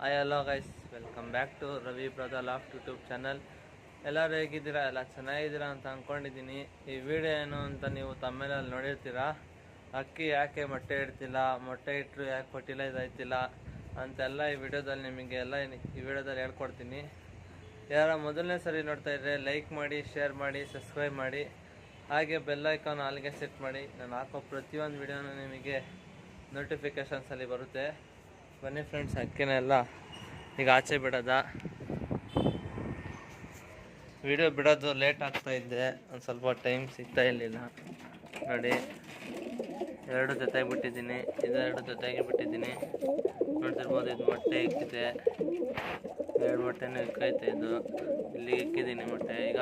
Hi hello guys welcome back to Ravi brother loft YouTube channel ಎಲ್ಲರೂ ಹೇಗಿದ್ದೀರಾ? ಎಲ್ಲ ಚೆನ್ನಾಗಿದ್ದೀರಾ ಅಂತ ಅಂದ್ಕೊಂಡಿದ್ದೀನಿ ಈ ವಿಡಿಯೋ ಏನು ಅಂತ ನೀವು ತಮ್ಮೇಲಲ್ಲಿ ನೋಡಿರ್ತೀರಾ? ಅಕ್ಕಿ ಯಾಕೆ ಮೊಟ್ಟೆ ಇಡ್ತಿಲ್ಲ? ಮೊಟ್ಟೆ ಇಟ್ಟರು ಯಾಕೆ ಫರ್ಟಿಲೈಸ್ ಆಯ್ತಿಲ್ಲ? ಅಂತೆಲ್ಲ ಈ ವಿಡಿಯೋದಲ್ಲಿ ನಿಮಗೆ ಎಲ್ಲ ಈ ವಿಡಿಯೋದಲ್ಲಿ ಹೇಳ್ಕೊಡ್ತೀನಿ. ಯಾರ ಮೊದಲನೇ ಸರಿ ನೋಡ್ತಾ ಇದ್ದರೆ ಲೈಕ್ ಮಾಡಿ ಶೇರ್ ಮಾಡಿ ಸಬ್ಸ್ಕ್ರೈಬ್ ಮಾಡಿ. ಹಾಗೆ ಬೆಲ್ ಐಕಾನ್ ಅಲ್ಲಿಗೆ ಸೆಟ್ ಮಾಡಿ. ನಾನು ಹಾಕೋ ಪ್ರತಿಯೊಂದು ವಿಡಿಯೋನು ನಿಮಗೆ ನೋಟಿಫಿಕೇಷನ್ಸಲ್ಲಿ ಬರುತ್ತೆ. ಬನ್ನಿ ಫ್ರೆಂಡ್ಸ್ ಅಕ್ಕಿನೆಲ್ಲ ಈಗ ಆಚೆ ಬಿಡೋದ? ವಿಡಿಯೋ ಬಿಡೋದು ಲೇಟ್ ಆಗ್ತಾ ಇದ್ದೆ ಒಂದು ಸ್ವಲ್ಪ ಟೈಮ್ ಸಿಗ್ತಾ ಇರಲಿಲ್ಲ. ನೋಡಿ, ಎರಡು ಜೊತೆಗೆ ಬಿಟ್ಟಿದ್ದೀನಿ. ಇದೆರಡು ಜೊತೆಗೆ ಬಿಟ್ಟಿದ್ದೀನಿ. ನೋಡ್ತಿರ್ಬೋದು, ಇದು ಮೊಟ್ಟೆ ಇಕ್ಕಿದೆ. ಎರಡು ಮೊಟ್ಟೆನೂ ಇಕ್ಕೈತೆ ಇದು. ಇಲ್ಲಿ ಇಕ್ಕಿದ್ದೀನಿ ಮೊಟ್ಟೆ. ಈಗ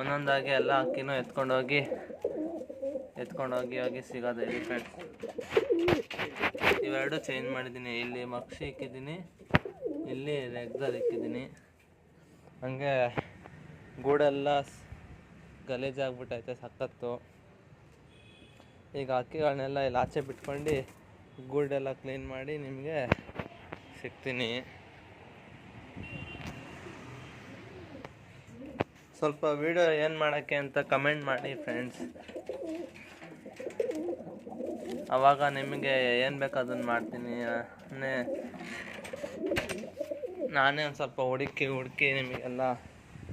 ಒಂದೊಂದಾಗಿ ಎಲ್ಲ ಅಕ್ಕಿನೂ ಎತ್ಕೊಂಡೋಗಿ ಎತ್ಕೊಂಡೋಗಿ ಹೋಗಿ ಸಿಗೋದು ಇಲ್ಲಿ ಫ್ರೆಂಡ್ಸ್ ಇವೆರಡು ಚೇಂಜ್ ಮಾಡಿದ್ದೀನಿ. ಇಲ್ಲಿ ಮಕ್ಷಿ ಇಕ್ಕಿದ್ದೀನಿ, ಇಲ್ಲಿ ರೆಗ್ಗಲ್ ಇಕ್ಕಿದ್ದೀನಿ. ಹಂಗೆ ಗೂಡೆಲ್ಲ ಗಲೀಜಾಗ್ಬಿಟ್ಟೈತೆ ಸಖತ್ತು ಈಗ ಅಕ್ಕಿಗಳನ್ನೆಲ್ಲ ಇಲ್ಲಿ ಆಚೆ ಬಿಟ್ಕೊಂಡು ಗೂಡೆಲ್ಲ ಕ್ಲೀನ್ ಮಾಡಿ ನಿಮಗೆ ಸಿಗ್ತೀನಿ. ಸ್ವಲ್ಪ ವಿಡಿಯೋ ಏನು ಮಾಡೋಕ್ಕೆ ಅಂತ ಕಮೆಂಟ್ ಮಾಡಿ ಫ್ರೆಂಡ್ಸ್ ಅವಾಗ ನಿಮಗೆ ಏನು ಬೇಕು ಅದನ್ನು ಮಾಡ್ತೀನಿ, ನಾನೇ ಒಂದು ಸ್ವಲ್ಪ ಹುಡುಕಿ ಹುಡುಕಿ ನಿಮಗೆಲ್ಲ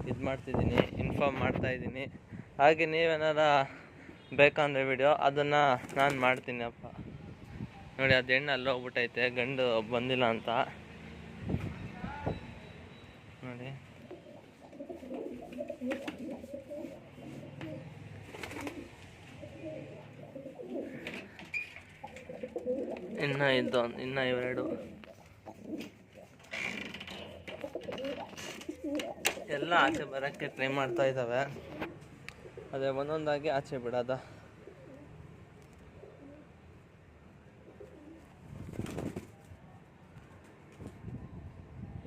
ಇದು ಮಾಡ್ತಿದ್ದೀನಿ ಇನ್ಫಾರ್ಮ್ ಮಾಡ್ತಾಯಿದ್ದೀನಿ ಹಾಗೆ ನೀವೇನಾರ ಬೇಕಂದ್ರೆ ವಿಡಿಯೋ ಅದನ್ನು ನಾನು ಮಾಡ್ತೀನಿ ಅಪ್ಪ. ನೋಡಿ, ಅದು ಹೆಣ್ಣು ಅಲ್ಲಿ ಹೋಗ್ಬಿಟ್ಟೈತೆ ಗಂಡು ಬಂದಿಲ್ಲ ಅಂತ ನೋಡಿ ಇನ್ನ ಇನ್ನು ಇವೆರಡು. ಎಲ್ಲ ಆಚೆ ಬರೋಕ್ಕೆ ಟ್ರೈ ಮಾಡ್ತಾ ಇದ್ದಾವೆ ಅದೇ ಒಂದೊಂದಾಗಿ ಆಚೆ ಬಿಡೋದ.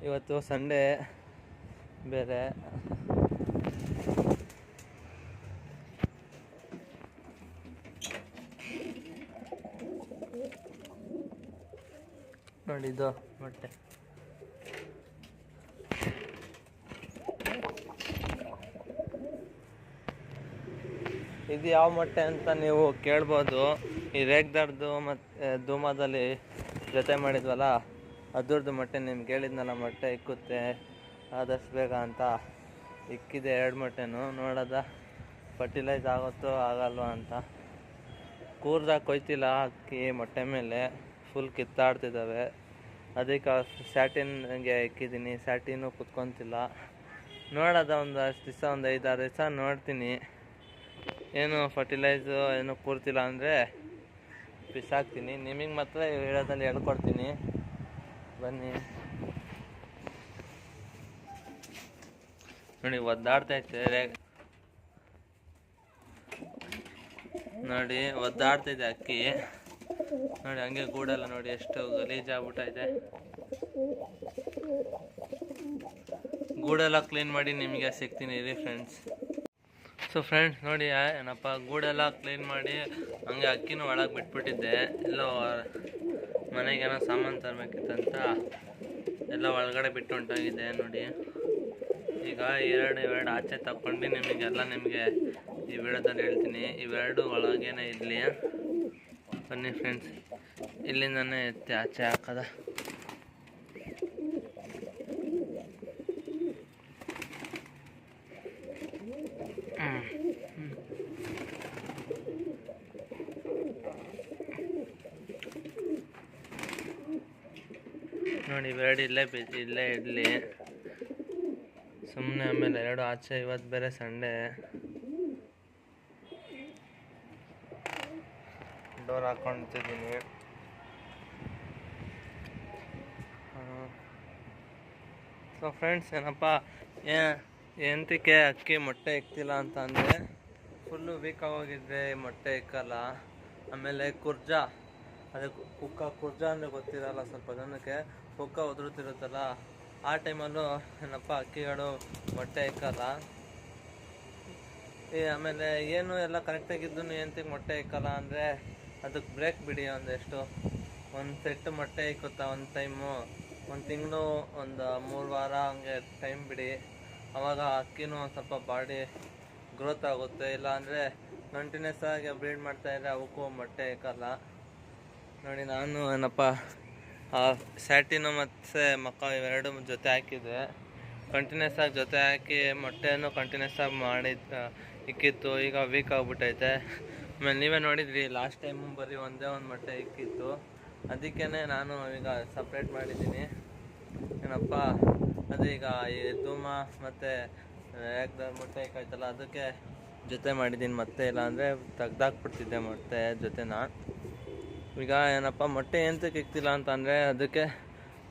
ಇವತ್ತು ಸಂಡೇ, ಬೇರೆ. ಇದು ಮೊಟ್ಟೆ. ಇದು ಯಾವ ಮೊಟ್ಟೆ ಅಂತ ನೀವು ಕೇಳ್ಬೋದು. ಈ ರೇಗ್ದಾರ್ದು ಮತ್ತು ಧೂಮದಲ್ಲಿ ಜೊತೆ ಮಾಡಿದ್ವಲ್ಲ, ಅದ್ರದ್ದು ಮೊಟ್ಟೆ ನಿಮ್ಗೆ ಹೇಳಿದ್ನಲ್ಲ ಮೊಟ್ಟೆ ಇಕ್ಕುತ್ತೆ, ಆದಷ್ಟು ಬೇಗ ಅಂತ. ಇಕ್ಕಿದೆ ಎರಡು ಮೊಟ್ಟೆನು, ನೋಡೋದ ಫರ್ಟಿಲೈಸ್ ಆಗುತ್ತೋ ಆಗಲ್ವಾ ಅಂತ. ಕೂರ್ದಾಗ ಕೊಯ್ತಿಲ್ಲ, ಅಕ್ಕಿ ಮೊಟ್ಟೆ ಮೇಲೆ. ಫುಲ್ ಕಿತ್ತಾಡ್ತಿದ್ದಾವೆ. ಅದಕ್ಕೆ ಸ್ಯಾಟಿನ್ಗೆ ಇಕ್ಕಿದ್ದೀನಿ ಸ್ಯಾಟಿನೂ ಕುತ್ಕೊತಿಲ್ಲ. ನೋಡೋದ ಒಂದು ಅಷ್ಟು ದಿವಸ, ಒಂದು ಐದಾರು ದಿವಸ ನೋಡ್ತೀನಿ. ಏನು ಫರ್ಟಿಲೈಸು ಏನು ಕೂರ್ತಿಲ್ಲ ಅಂದರೆ ಬಿಸಾಕ್ತೀನಿ. ನಿಮಗೆ ಮಾತ್ರ ಹೇಳೋದಲ್ಲಿ ಹೇಳ್ಕೊಡ್ತೀನಿ. ಬನ್ನಿ. ನೋಡಿ ಒದ್ದಾಡ್ತೈತೆ ರೇ- ನೋಡಿ ಒದ್ದಾಡ್ತಿದೆ ಅಕ್ಕಿ. ನೋಡಿ, ಹಂಗೆ ಗೂಡಲ್ಲ ನೋಡಿ, ಎಷ್ಟು ಗಲೀಜಾಗ್ಬಿಟ್ಟೈತೆ. ಗೂಡೆಲ್ಲ ಕ್ಲೀನ್ ಮಾಡಿ ನಿಮಗೆ ಸಿಗ್ತೀನಿ ಇರಿ ಫ್ರೆಂಡ್ಸ್ ಸೊ ಫ್ರೆಂಡ್ಸ್ ನೋಡಿ ಏನಪ್ಪ, ಗೂಡೆಲ್ಲ ಕ್ಲೀನ್ ಮಾಡಿ ಹಂಗೆ ಅಕ್ಕಿನೂ ಒಳಗೆ ಬಿಟ್ಬಿಟ್ಟಿದ್ದೆ. ಎಲ್ಲ ಮನೆಗೇನೋ ಸಾಮಾನು ತರಬೇಕಿತ್ತಂತ ಎಲ್ಲ ಒಳಗಡೆ ಬಿಟ್ಟು ಹೊಂಟೋಗಿದ್ದೆ ನೋಡಿ. ಈಗ ಎರಡು ಇವೆರಡು ಆಚೆ ತಗೊಂಡು ನಿಮಗೆಲ್ಲ ನಿಮಗೆ ಈ ವಿಡಿಯೋದಲ್ಲಿ ಹೇಳ್ತೀನಿ. ಇವೆರಡು ಒಳಗೇನೆ ಇರಲಿ. ಬನ್ನಿ ಫ್ರೆಂಡ್ಸ್ ಇಲ್ಲಿಂದನೇ ಎತ್ತಿ ಆಚೆ ಹಾಕದ. ನೋಡಿ ಇವೆರಡು ಇಲ್ಲೇ ಬಿ- ಇಲ್ಲೇ ಇರಲಿ ಸುಮ್ಮನೆ ಆಮೇಲೆ ಎರಡು ಆಚೆ, ಇವತ್ತು ಬೇರೆ ಸಂಡೇ ಡೋರ್ ಹಾಕೊಂಡಿದ್ದೀನಿ ಸೊ ಫ್ರೆಂಡ್ಸ್ ಏನಪ್ಪ, ಏ ಎಂತಕ್ಕೆ ಅಕ್ಕಿ ಮೊಟ್ಟೆ ಇಕ್ತಿಲ್ಲ ಅಂತ ಅಂದರೆ ಫುಲ್ಲು ವೀಕ್ ಆಗೋಗಿದ್ರೆ ಮೊಟ್ಟೆ ಇಕ್ಕಲ್ಲ. ಆಮೇಲೆ ಕುರ್ಜಾ, ಅದೇ ಕು- ಕುಕ್ಕ ಕುರ್ಜ ಅಂದರೆ ಗೊತ್ತಿರಲ್ಲ ಸ್ವಲ್ಪ ಜನಕ್ಕೆ. ಕುಕ್ಕ ಉದುರುತ್ತಿರುತ್ತಲ್ಲ ಆ ಟೈಮಲ್ಲೂ ಏನಪ್ಪ ಅಕ್ಕಿಗಳು ಮೊಟ್ಟೆ ಇಕ್ಕಲ್ಲ. ಈ ಆಮೇಲೆ ಏನು ಎಲ್ಲ ಕರೆಕ್ಟಾಗಿದ್ದು ಎಂತಕ್ಕೆ ಮೊಟ್ಟೆ ಇಕ್ಕಲ್ಲ ಅಂದರೆ ಅದಕ್ಕೆ ಬ್ರೇಕ್ ಬಿಡಿ ಒಂದೆಷ್ಟು. ಒಂದು ಸೆಟ್ ಮೊಟ್ಟೆ ಇಕ್ಕುತ್ತಾ, ಒಂದು ಟೈಮು. ಒಂದು ತಿಂಗಳು, ಒಂದು ಮೂರು ವಾರ ಹಂಗೆ ಟೈಮ್ ಬಿಡಿ. ಅವಾಗ ಅಕ್ಕಿನೂ ಒಂದು ಸ್ವಲ್ಪ ಬಾಡಿ ಗ್ರೋತ್ ಆಗುತ್ತೆ. ಇಲ್ಲ ಅಂದರೆ ಕಂಟಿನ್ಯೂಸ್ ಆಗಿ ಬ್ರೀಡ್ ಮಾಡ್ತಾ ಇದ್ರೆ ಅವಕ್ಕೂ ಮೊಟ್ಟೆ ಇಕ್ಕಲ್ಲ. ನೋಡಿ, ನಾನು ಏನಪ್ಪ, ಆ ಸ್ಯಾಟಿನು ಮತ್ತು ಮಕ್ಕ ಇವೆರಡು ಜೊತೆ ಹಾಕಿದೆ ಕಂಟಿನ್ಯೂಸ್ ಆಗಿ ಜೊತೆ ಹಾಕಿ ಮೊಟ್ಟೆಯನ್ನು ಕಂಟಿನ್ಯೂಸ್ ಆಗಿ ಮಾಡಿದ, ಇಕ್ಕಿತ್ತು. ಈಗ ವೀಕ್ ಆಗಿಬಿಟ್ಟೈತೆ ಆಮೇಲೆ ನೀವೇ ನೋಡಿದ್ರಿ ಲಾಸ್ಟ್ ಟೈಮು ಬರೀ ಒಂದೇ ಒಂದು ಮೊಟ್ಟೆ ಇಕ್ಕಿತ್ತು. ಅದಕ್ಕೇ ನಾನು ಈಗ ಸಪ್ರೇಟ್ ಮಾಡಿದ್ದೀನಿ. ಏನಪ್ಪ ಅದೀಗ ಈ ಧೂಮ ಮತ್ತು ಯಾಕೆ ಮೊಟ್ಟೆ ಇಕ್ಕಾಯ್ತಲ್ಲ, ಅದಕ್ಕೆ ಜೊತೆ ಮಾಡಿದ್ದೀನಿ ಮತ್ತೆ ಇಲ್ಲಾಂದರೆ ತೆಗ್ದಾಕ್ಬಿಡ್ತಿದ್ದೆ ಮೊಟ್ಟೆ ಜೊತೆನ. ಈಗ ಏನಪ್ಪ, ಮೊಟ್ಟೆ ಎಂತಕ್ಕೆ ಇಕ್ತಿಲ್ಲ ಅಂತಂದರೆ ಅದಕ್ಕೆ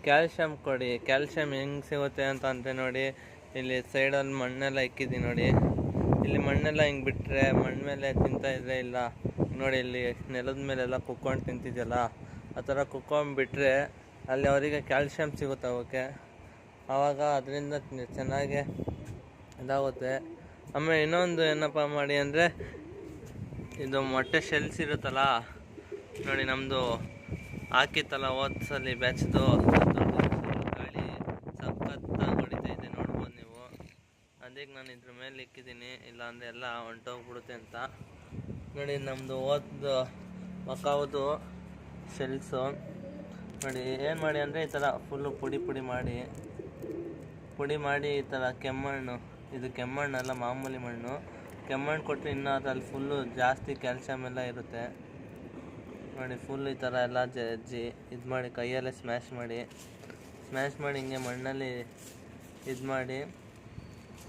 ಕ್ಯಾಲ್ಶಿಯಮ್ ಕೊಡಿ. ಕ್ಯಾಲ್ಶಿಯಮ್ ಹೆಂಗೆ ಸಿಗುತ್ತೆ ಅಂತ ಅಂದರೆ ನೋಡಿ, ಇಲ್ಲಿ ಸೈಡಲ್ಲಿ ಮಣ್ಣೆಲ್ಲ ಇಕ್ಕಿದ್ದೀನಿ ನೋಡಿ. ಇಲ್ಲಿ ಮಣ್ಣೆಲ್ಲ ಹಿಂಗೆ ಬಿಟ್ಟರೆ ಮಣ್ಣು ಮೇಲೆ ತಿಂತಾ ಇದ್ರೆ ಇಲ್ಲ? ನೋಡಿ ಇಲ್ಲಿ ನೆಲದ ಮೇಲೆಲ್ಲ ಕುಕ್ಕೊಂಡು ತಿಂತಿದ್ಯಲ್ಲ, ಆ ಥರ ಕುಕ್ಕೊಂಡ್ಬಿಟ್ರೆ ಅಲ್ಲಿ ಅವರಿಗೆ ಕ್ಯಾಲ್ಸಿಯಂ ಸಿಗುತ್ತೆ ಅವಕ್ಕೆ? ಆವಾಗ ಅದರಿಂದ ಚೆನ್ನಾಗಿ ಇದಾಗುತ್ತೆ. ಆಮೇಲೆ ಇನ್ನೊಂದು ಏನಪ್ಪ ಮಾಡಿ ಅಂದರೆ, ಇದು ಮೊಟ್ಟೆ ಶೆಲ್ಸ್ ಇರುತ್ತಲ್ಲ, ನೋಡಿ ನಮ್ಮದು ಹಾಕಿತ್ತಲ್ಲ ಹೋದ ಸಲ ಬ್ಯಾಚ್ದು ಗಾಳಿ ಸಖತ್ತಾಗಿ ಹೊಡಿತಾ ಇದೆ ನೋಡ್ಬೋದು ನೀವು ನಾನು ಇದ್ರ ಮೇಲೆ ಇಕ್ಕಿದ್ದೀನಿ, ಇಲ್ಲಾಂದರೆ ಎಲ್ಲ ಹೊಂಟೋಗ್ಬಿಡುತ್ತೆ ಅಂತ. ನೋಡಿ ನಮ್ಮದು ಓದ್ದು ಮಕ್ಕಾವುದು ಶೆಲ್ಸು ನೋಡಿ, ಏನು ಮಾಡಿ ಅಂದರೆ ಈ ಥರ ಫುಲ್ಲು ಪುಡಿ ಪುಡಿ ಮಾಡಿ ಪುಡಿ ಮಾಡಿ ಈ ಥರ ಕೆಮ್ಮಣ್ಣು, ಇದು ಕೆಮ್ಮಣ್ಣಲ್ಲ ಮಾಮೂಲಿ ಮಣ್ಣು. ಕೆಮ್ಮಣ್ಣು ಕೊಟ್ಟರೆ ಇನ್ನೂ ಅದ್ರಲ್ಲಿ ಫುಲ್ಲು ಜಾಸ್ತಿ ಕ್ಯಾಲ್ಸಿಯಮ್ ಎಲ್ಲ ಇರುತ್ತೆ. ನೋಡಿ ಫುಲ್ ಈ ಥರ ಎಲ್ಲ ಜಜ್ಜಿ ಇದು ಮಾಡಿ ಕೈಯಲ್ಲೇ ಸ್ಮ್ಯಾಶ್ ಮಾಡಿ ಸ್ಮ್ಯಾಶ್ ಮಾಡಿ ಹಿಂಗೆ ಮಣ್ಣಲ್ಲಿ ಇದು ಮಾಡಿ.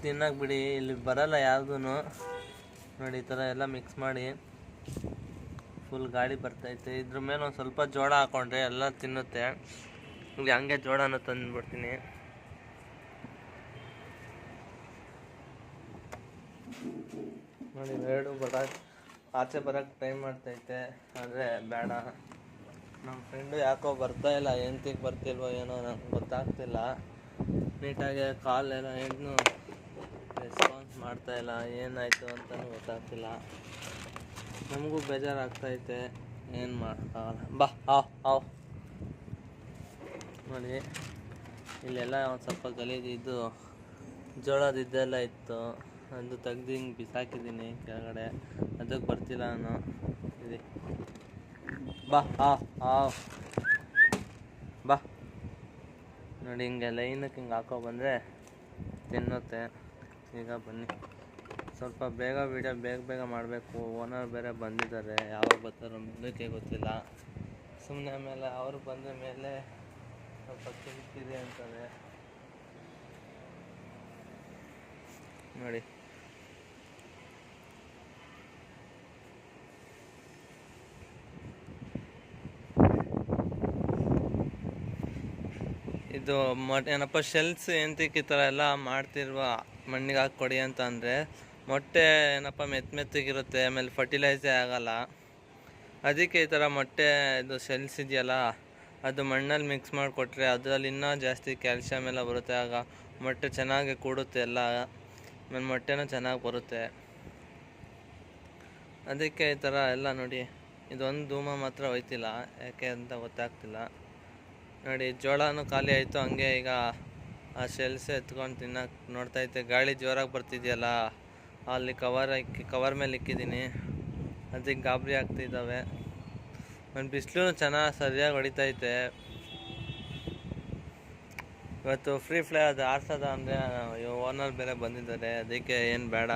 ತಿನ್ನಕ್ಕೆ ಬಿಡಿ ಇಲ್ಲಿ ಬರಲ್ಲ ಯಾವುದೂ ನೋಡಿ, ಈ ಥರ ಎಲ್ಲ ಮಿಕ್ಸ್ ಮಾಡಿ ಫುಲ್ ಗಾಳಿ ಬರ್ತೈತೆ. ಇದ್ರ ಮೇಲೆ ಒಂದು ಸ್ವಲ್ಪ ಜೋಳ ಹಾಕೊಂಡ್ರೆ ಎಲ್ಲ ತಿನ್ನುತ್ತೆ. ಇಲ್ಲಿ ಹಂಗೆ ಜೋಳನ ತಂದುಬಿಡ್ತೀನಿ. ನೋಡಿ, ಎರಡು ಬರಕ್ಕೆ ಆಚೆ ಬರೋಕ್ಕೆ ಟ್ರೈ ಮಾಡ್ತೈತೆ. ಆದರೆ ಬೇಡ. ನಮ್ಮ ಫ್ರೆಂಡು ಯಾಕೋ ಬರ್ತಾ ಇಲ್ಲ ಎಂತಿಗೆ ಬರ್ತಿಲ್ವೋ ಏನೋ ನಂಗೆ ಗೊತ್ತಾಗ್ತಿಲ್ಲ. ನೀಟಾಗಿ ಕಾಲೆಲ್ಲ ಏನು ರೆಸ್ಪಾನ್ಸ್ ಮಾಡ್ತಾ ಇಲ್ಲ, ಏನಾಯಿತು ಅಂತಲೂ ಗೊತ್ತಾಗ್ತಿಲ್ಲ. ನಮಗೂ ಬೇಜಾರಾಗ್ತೈತೆ, ಏನು ಮಾಡೋಕ್ಕಾಗಲ್ಲ. ಬಾ, ಆವ್ ಆವ್. ನೋಡಿ, ಇಲ್ಲೆಲ್ಲ ಒಂದು ಸ್ವಲ್ಪ ಗಲೀಜಿದ್ದು, ಜೋಳದಿದ್ದೆಲ್ಲ ಇತ್ತು. ಅದು ತೆಗ್ದು ಹಿಂಗೆ ಬಿಸಾಕಿದ್ದೀನಿ ಕೆಳಗಡೆ. ಅದಕ್ಕೆ ಬರ್ತಿಲ್ಲ ನಾನು. ಇದೆ ಬಾ ಆ ಆ ಬಾ. ನೋಡಿ, ಹಿಂಗೆ ಲೈನಕ್ಕೆ ಹಿಂಗೆ ಹಾಕೋ ಬಂದರೆ ತಿನ್ನುತ್ತೆ. ಈಗ ಬನ್ನಿ. ಸ್ವಲ್ಪ ಬೇಗ ವೀಡಿಯೋ ಬೇಗ ಬೇಗ ಮಾಡಬೇಕು. ಓನರ್ ಬೇರೆ ಬಂದಿದ್ದಾರೆ. ಯಾವಾಗ ಬರ್ತಾರೋ ಮುಂದಕ್ಕೆ ಗೊತ್ತಿಲ್ಲ. ಸುಮ್ಮನೆ ಆಮೇಲೆ ಅವರು ಬಂದ ಮೇಲೆ ಸ್ವಲ್ಪ ಕಿರಿಕಿರಿ ಅಂತಾರೆ ನೋಡಿ. ಇದು ಮಟ್ ಏನಪ್ಪ ಶೆಲ್ಸ್ ಎಂತಿಕ್ ಈ ಥರ ಎಲ್ಲ ಮಾಡ್ತಿರುವ ಮಣ್ಣಿಗೆ ಹಾಕಿ ಕೊಡಿ ಅಂತ ಅಂದರೆ ಮೊಟ್ಟೆ ಏನಪ್ಪ ಮೆತ್ತ ಮೆತ್ತಗಿರುತ್ತೆ, ಆಮೇಲೆ ಫರ್ಟಿಲೈಸೇ ಆಗಲ್ಲ. ಅದಕ್ಕೆ ಈ ಥರ ಮೊಟ್ಟೆ ಇದು ಸೆಲ್ಸ್ ಇದೆಯಲ್ಲ, ಅದು ಮಣ್ಣಲ್ಲಿ ಮಿಕ್ಸ್ ಮಾಡಿಕೊಟ್ರೆ ಅದರಲ್ಲಿ ಇನ್ನೂ ಜಾಸ್ತಿ ಕ್ಯಾಲ್ಶಿಯಮ್ ಎಲ್ಲ ಬರುತ್ತೆ, ಆಗ ಮೊಟ್ಟೆ ಚೆನ್ನಾಗಿ ಕೂಡುತ್ತೆ ಎಲ್ಲ. ಆಮೇಲೆ ಮೊಟ್ಟೆನೂ ಚೆನ್ನಾಗಿ ಬರುತ್ತೆ. ಅದಕ್ಕೆ ಈ ಥರ ಎಲ್ಲ ನೋಡಿ, ಇದೊಂದು ಧೂಮ ಮಾತ್ರ ಹೋಯ್ತಿಲ್ಲ, ಯಾಕೆ ಅಂತ ಗೊತ್ತಾಗ್ತಿಲ್ಲ. ನೋಡಿ ಜೋಳನೂ ಖಾಲಿ ಆಯಿತು, ಹಂಗೆ ಈಗ ಆ ಶೆಲ್ಸ್ ಎತ್ಕೊಂಡು ತಿನ್ನಕ್ಕೆ ಇದ್ದೆ. ಗಾಳಿ ಜೋರಾಗಿ ಬರ್ತಿದೆಯಲ್ಲ, ಅಲ್ಲಿ ಕವರ್ ಇಕ್ಕಿ ಕವರ್ ಮೇಲೆ ಇಕ್ಕಿದ್ದೀನಿ ಅದಕ್ಕೆ ಗಾಬರಿ ಆಗ್ತಿದ್ದಾವೆ ಒಂದು ಬಿಸಿಲು ಚೆನ್ನಾಗಿ ಸರಿಯಾಗಿ ಹೊಡಿತೈತೆ ಇವತ್ತು ಫ್ರೀ ಫ್ಲೈ ಅದು ಆಡ್ಸೋದ ಅಂದರೆ ಓನರ್ ಬೇರೆ ಬಂದಿದ್ದಾರೆ. ಅದಕ್ಕೆ ಏನು ಬೇಡ.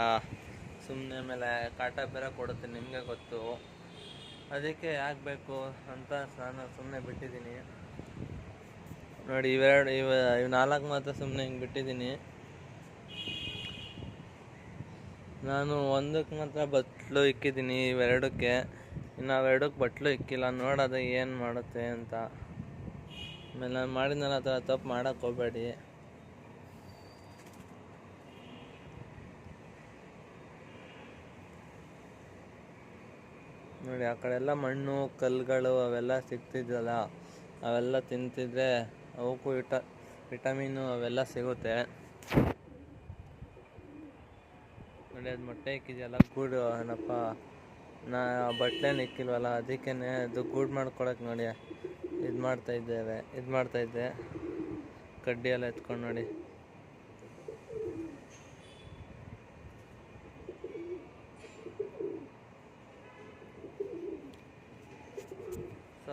ಸುಮ್ಮನೆ ಮೇಲೆ ಕಾಟ ಬೇರೆ ಕೊಡುತ್ತೆ ನಿಮಗೆ ಗೊತ್ತು. ಅದಕ್ಕೆ ಯಾಕೆ ಬೇಕು ಅಂತ ನಾನು ಸುಮ್ಮನೆ ಬಿಟ್ಟಿದ್ದೀನಿ. ನೋಡಿ, ಇವೆರಡು, ಇವ, ಇವು ನಾಲ್ಕು ಮಾತ್ರ ಸುಮ್ಮನೆ ಹಿಂಗೆ ಬಿಟ್ಟಿದ್ದೀನಿ. ನಾನು ಒಂದಕ್ಕೆ ಮಾತ್ರ ಬಟ್ಲು ಇಕ್ಕಿದ್ದೀನಿ, ಇವೆರಡಕ್ಕೆ. ಇನ್ನು ಅವೆರಡಕ್ಕೆ ಬಟ್ಲು ಇಕ್ಕಿಲ್ಲ, ನೋಡೋದು ಏನು ಮಾಡುತ್ತೆ ಅಂತ. ಆಮೇಲೆ ನಾನು ಮಾಡಿದ್ನಲ್ಲ, ಆ ಥರ ತಪ್ಪು ಮಾಡೋಕ್ಕೆ ಹೋಗಬೇಡಿ. ನೋಡಿ, ಆ ಕಡೆ ಎಲ್ಲ ಮಣ್ಣು, ಕಲ್ಲುಗಳು ಅವೆಲ್ಲ ಸಿಗ್ತಿದ್ವಲ್ಲ ಅವೆಲ್ಲ ತಿಂತಿದ್ರೆ ಅವಕ್ಕೂ ವಿಟ ವಿಟಮಿನ್ನು ಅವೆಲ್ಲ ಸಿಗುತ್ತೆ. ನೋಡಿ, ಅದು ಮೊಟ್ಟೆ ಇಕ್ಕಿದೆಯಲ್ಲ, ಗೂಡು, ಏನಪ್ಪ, ನಾ ಬಟ್ಲೇನು ಇಕ್ಕಿಲ್ವಲ್ಲ ಅದಕ್ಕೇ ಅದು ಗೂಡು ಮಾಡ್ಕೊಳಕ್ಕೆ ನೋಡಿ, ಇದು ಮಾಡ್ತಾ ಇದ್ದೇವೆ, ಇದು ಮಾಡ್ತಾಯಿದ್ದೆ ಕಡ್ಡಿಯೆಲ್ಲ ಎತ್ಕೊಂಡು ನೋಡಿ.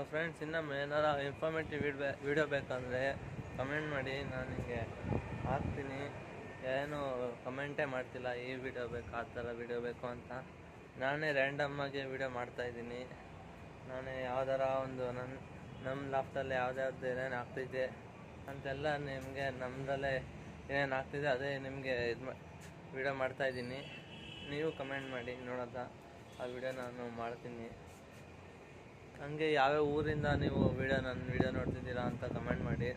ಫ್ರೆಂಡ್ಸ್ ಇನ್ನೊಮ್ಮೆ ಏನಾರ ಇನ್ಫಾರ್ಮೇಟಿವ್ ವಿಡ್ಬೇ ವಿಡಿಯೋ ಬೇಕಂದರೆ ಕಮೆಂಟ್ ಮಾಡಿ, ನಾನು ನಿಮಗೆ ಹಾಕ್ತೀನಿ. ಏನು ಕಮೆಂಟೇ ಮಾಡ್ತಿಲ್ಲ, ಈ ವಿಡಿಯೋ ಬೇಕು, ಆ ಥರ ವಿಡಿಯೋ ಬೇಕು ಅಂತ. ನಾನೇ ರ್ಯಾಂಡಮ್ಮಾಗಿ ವಿಡಿಯೋ ಮಾಡ್ತಾಯಿದ್ದೀನಿ ನಾನೇ ಯಾವ್ದಾರ ಒಂದು ನನ್ನ ನಮ್ಮ ಲಾಫ್ಟಲ್ಲಿ ಯಾವ್ದ್ಯಾವ್ದು ಏನೇನು ಆಗ್ತಿದೆ ಅಂತೆಲ್ಲ ನಿಮಗೆ ನಮ್ಮದಲ್ಲೇ ಏನೇನು ಆಗ್ತಿದೆ ಅದೇ ನಿಮಗೆ ಇದು ಮಾ ವಿಡಿಯೋ ಮಾಡ್ತಾಯಿದ್ದೀನಿ ನೀವು ಕಮೆಂಟ್ ಮಾಡಿ, ನೋಡೋದ? ಆ ವಿಡಿಯೋ ನಾನು ಮಾಡ್ತೀನಿ. ಹಂಗೆ ಯಾವ್ಯಾವ ಊರಿಂದ ನೀವು ವಿಡಿಯೋ ನನ್ನ ವಿಡಿಯೋ ನೋಡ್ತಿದ್ದೀರಾ ಅಂತ ಕಮೆಂಟ್ ಮಾಡಿ.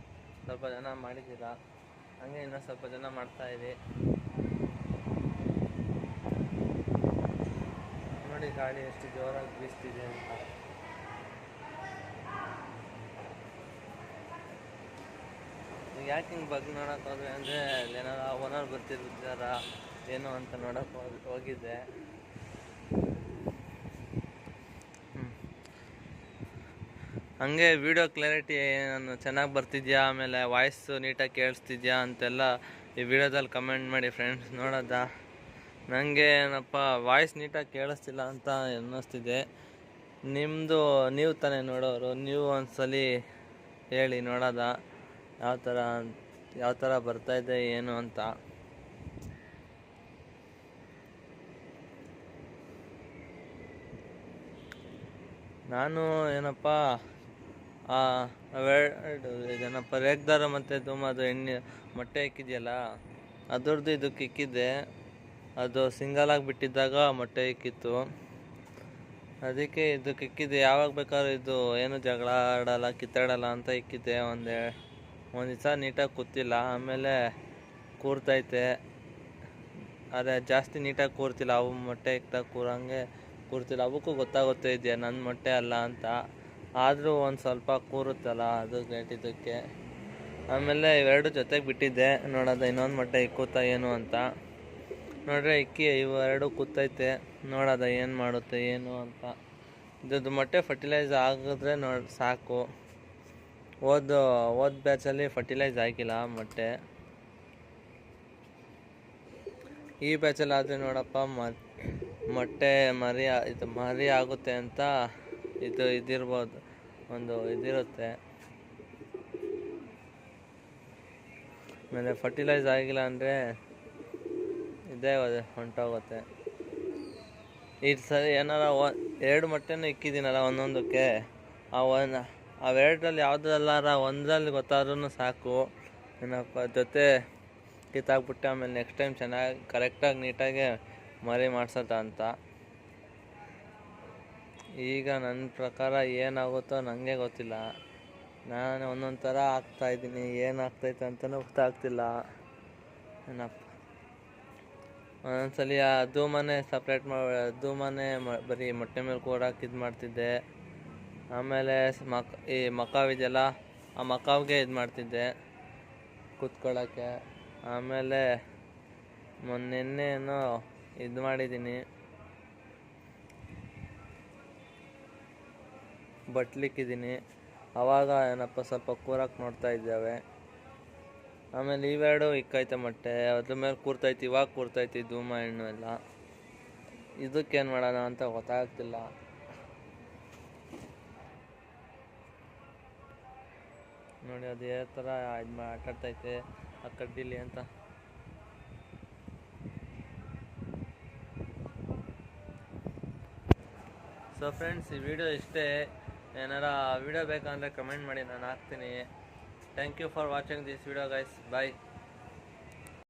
ಸ್ವಲ್ಪ ಜನ ಮಾಡಿದ್ದೀರಾ? ಹಂಗೆ ಇನ್ನೂ ಸ್ವಲ್ಪ ಜನ ಮಾಡ್ತಾಯಿರಿ ನೋಡಿ ಗಾಳಿ ಎಷ್ಟು ಜೋರಾಗಿ ಬೀಸ್ತಿದೆ ಅಂತ. ಯಾಕೆ ಹಿಂಗೆ ಬಗ್ ನೋಡಕ್ಕೆ ಹೋದ್ವಿ ಅಂದರೆ ಏನಾರ ಓನರ್ ಬರ್ತಿರ್ತಾರ, ಏನು ಅಂತ ನೋಡೋಕೆ ಹೋಗಿ, ಹೋಗಿದ್ದೆ. ಹಂಗೆ ವಿಡಿಯೋ ಕ್ಲಾರಿಟಿ ನಾನು ಚೆನ್ನಾಗಿ ಬರ್ತಿದ್ಯಾ? ಆಮೇಲೆ ವಾಯ್ಸ್ ನೀಟಾಗಿ ಕೇಳಿಸ್ತಿದ್ಯಾ ಅಂತೆಲ್ಲ ಈ ವಿಡಿಯೋದಲ್ಲಿ ಕಮೆಂಟ್ ಮಾಡಿ ಫ್ರೆಂಡ್ಸ್ ನೋಡೋದ? ನನಗೆ ಏನಪ್ಪ ವಾಯ್ಸ್ ನೀಟಾಗಿ ಕೇಳಿಸ್ತಿಲ್ಲ ಅಂತ ಅನ್ನಿಸ್ತಿದೆ. ನಿಮ್ಮದು ನೀವು ತಾನೇ ನೋಡೋರು, ನೀವು ಒಂದ್ಸಲಿ ಹೇಳಿ ನೋಡೋದ? ಯಾವ ಥರ ಯಾವ ಥರ ಬರ್ತಾಯಿದೆ ಏನು ಅಂತ. ನಾನು ಏನಪ್ಪ ಆ ಏನಪ್ಪ ರೇಗ್ದಾರ ಮತ್ತು ಧೂಮದು ಎಣ್ಣೆ, ಮೊಟ್ಟೆ ಇಕ್ಕಿದೆಯಲ್ಲ ಅದ್ರದ್ದು ಇದಕ್ಕೆ ಇಕ್ಕಿದ್ದೆ ಅದು ಸಿಂಗಲಾಗಿ ಬಿಟ್ಟಿದ್ದಾಗ ಮೊಟ್ಟೆ ಇಕ್ಕಿತ್ತು ಅದಕ್ಕೆ ಇದಕ್ಕೆ ಇಕ್ಕಿದ್ದೆ ಯಾವಾಗ ಬೇಕಾದ್ರೂ ಇದು ಏನು ಜಗಳ ಆಡಲ್ಲ, ಕಿತ್ತಾಡಲ್ಲ ಅಂತ ಇಕ್ಕಿದ್ದೆ. ಒಂದೇ, ಒಂದು ದಿವಸ ನೀಟಾಗಿ ಕೂತಿಲ್ಲ. ಆಮೇಲೆ ಕೂರ್ತೈತೆ. ಆದರೆ ಜಾಸ್ತಿ ನೀಟಾಗಿ ಕೂರ್ತಿಲ್ಲ. ಅವು ಮೊಟ್ಟೆ ಇಕ್ದಾಗ ಕೂರಂಗೆ ಕೂರ್ತಿಲ್ಲ. ಅವಕ್ಕೂ ಗೊತ್ತಾಗುತ್ತೆ ಇದೆಯಾ ನನ್ನ ಮೊಟ್ಟೆ ಅಲ್ಲ ಅಂತ. ಆದರೂ ಒಂದು ಸ್ವಲ್ಪ ಕೂರುತ್ತಲ್ಲ ಅದು ಇದಕ್ಕೆ. ಆಮೇಲೆ ಇವೆರಡು ಜೊತೆಗೆ ಬಿಟ್ಟಿದ್ದೆ. ನೋಡೋದ ಇನ್ನೊಂದು ಮೊಟ್ಟೆ ಇಕ್ಕುತ್ತಾ ಏನು ಅಂತ. ನೋಡ್ರೆ ಇಕ್ಕಿ ಇವೆರಡು ಕೂತೈತೆ. ನೋಡೋದ ಏನು ಮಾಡುತ್ತೆ, ಏನು ಅಂತ. ಇದ್ರದ್ದು ಮೊಟ್ಟೆ ಫರ್ಟಿಲೈಸ್ ಆಗಿದ್ರೆ ನೋಡಿ, ಸಾಕು. ಓದು, ಓದ್ ಬ್ಯಾಚಲ್ಲಿ ಫರ್ಟಿಲೈಸ್ ಆಗಿಲ್ಲ ಮೊಟ್ಟೆ. ಈ ಬ್ಯಾಚಲ್ಲಿ ಆದರೆ ನೋಡಪ್ಪ ಮೊಟ್ಟೆ ಮರಿ, ಇದು ಮರಿ ಆಗುತ್ತೆ ಅಂತ ಇದು ಇದಿರ್ಬೋದು, ಒಂದು ಇದಿರುತ್ತೆ. ಆಮೇಲೆ ಫರ್ಟಿಲೈಸ್ ಆಗಿಲ್ಲ ಅಂದರೆ ಇದೇ ಹೊಂಟೋಗುತ್ತೆ. ಇದು ಸರಿ ಏನಾರ ಎರಡು ಮೊಟ್ಟೆನೂ ಇಕ್ಕಿದ್ದೀನಲ್ಲ ಒಂದೊಂದಕ್ಕೆ, ಆ ಒಂದು ಅವೆರಡರಲ್ಲಿ ಯಾವುದಲ್ಲಾರ ಒಂದರಲ್ಲಿ ಗೊತ್ತಾದ್ರೂ ಸಾಕು. ಏನಪ್ಪ ಜೊತೆ ಕಿತ್ತಾಕ್ಬಿಟ್ಟೆ ಆಮೇಲೆ ನೆಕ್ಸ್ಟ್ ಟೈಮ್ ಚೆನ್ನಾಗಿ ಕರೆಕ್ಟಾಗಿ ನೀಟಾಗಿ ಮರಿ ಮಾಡ್ಸತ್ತ ಅಂತ. ಈಗ ನನ್ನ ಪ್ರಕಾರ ಏನಾಗುತ್ತೋ ನನಗೆ ಗೊತ್ತಿಲ್ಲ. ನಾನು ಒಂದೊಂದು ಥರ ಆಗ್ತಾಯಿದ್ದೀನಿ ಏನಾಗ್ತೈತೆ ಅಂತಲೂ ಗೊತ್ತಾಗ್ತಿಲ್ಲ. ಏನಪ್ಪ? ಒಂದೊಂದ್ಸಲಿ ಅದು ಮನೆ ಸಪ್ರೇಟ್ ಮಾಡಿ ಧೂಮನೆ ಮ, ಬರೀ ಮೊಟ್ಟೆ ಮೇಲೆ ಕೂಡಕ್ಕೆ ಇದು ಮಾಡ್ತಿದ್ದೆ. ಆಮೇಲೆ ಮಕ್, ಈ ಮಕಾವಿದೆಯಲ್ಲ ಆ ಮಕಾವ್ಗೆ ಇದು ಮಾಡ್ತಿದ್ದೆ ಕೂತ್ಕೊಳ್ಳೋಕ್ಕೆ ಆಮೇಲೆ ಮೊನ್ನೆ ಏನೋ ಇದು ಮಾಡಿದ್ದೀನಿ. ಬಟ್ಲಿಕ್ಕಿದ್ದೀನಿ. ಅವಾಗ ಏನಪ್ಪ ಸ್ವಲ್ಪ ಕೂರಕ್ಕೆ ನೋಡ್ತಾ ಇದ್ದಾವೆ. ಆಮೇಲೆ ಇವೆರಡು ಇಕ್ಕೈತೆ ಮೊಟ್ಟೆ. ಅದ್ರ ಮೇಲೆ ಕೂರ್ತೈತಿ, ಇವಾಗ ಕೂರ್ತೈತಿ ಧೂಮ ಹಣ್ಣು ಎಲ್ಲ. ಇದಕ್ಕೇನು ಮಾಡೋಣ ಅಂತ ಗೊತ್ತಾಗ್ತಿಲ್ಲ. ನೋಡಿ, ಅದು ಯಾವ ಥರ ಇದು ಆಟಾಡ್ತೈತೆ ಆ ಕಡ್ಡಿಲಿ ಅಂತ. ಸೊ ಫ್ರೆಂಡ್ಸ್ ಈ ವಿಡಿಯೋ ಇಷ್ಟೇ. ಏನಾರ ವಿಡಿಯೋ ಬೇಕಂದರೆ ಕಮೆಂಟ್ ಮಾಡಿ, ನಾನು ಹಾಕ್ತೀನಿ. Thank you for watching this video guys bye